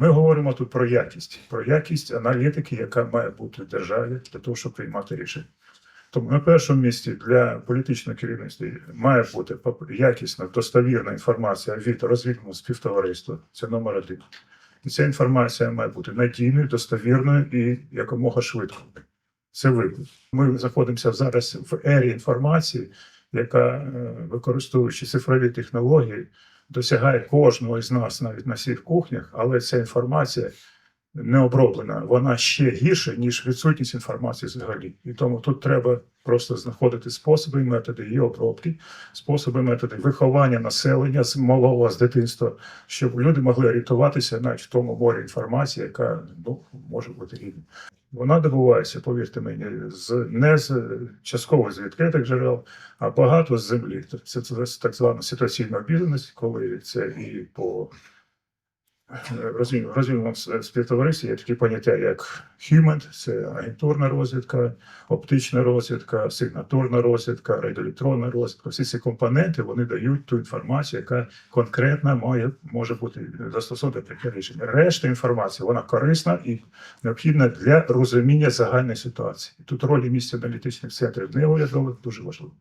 Ми говоримо тут про якість, про якість аналітики, яка має бути в державі для того, щоб приймати рішення. Тому на першому місці для політичного керівництва має бути якісна, достовірна інформація від розвідного співтовариства. Це номер один. І ця інформація має бути надійною, достовірною і якомога швидко. Це виклик. Ми знаходимося зараз в ері інформації, яка, е, використовуючи цифрові технології, досягає кожного із нас навіть на всіх кухнях, але ця інформація не оброблена. Вона ще гірша, ніж відсутність інформації взагалі. І тому тут треба просто знаходити способи і методи її обробки, способи методи виховання населення з малого з дитинства, щоб люди могли орієнтуватися навіть в тому морі інформації, яка ну, може бути рівна. Вона добувається, повірте мені, з не з частково з відкритих джерел, а багато з землі. Це, так звана ситуаційна обізнаність, коли це і по розвідуваному співтоваристві є такі поняття, як human, це агентурна розвідка, оптична розвідка, сигнатурна розвідка, радіоелектронна розвідка. Всі ці компоненти вони дають ту інформацію, яка конкретно має може бути застосована прийняття рішення. Решта інформації вона корисна і необхідна для розуміння загальної ситуації. Тут роль і місце аналітичних центрів неурядових дуже важлива.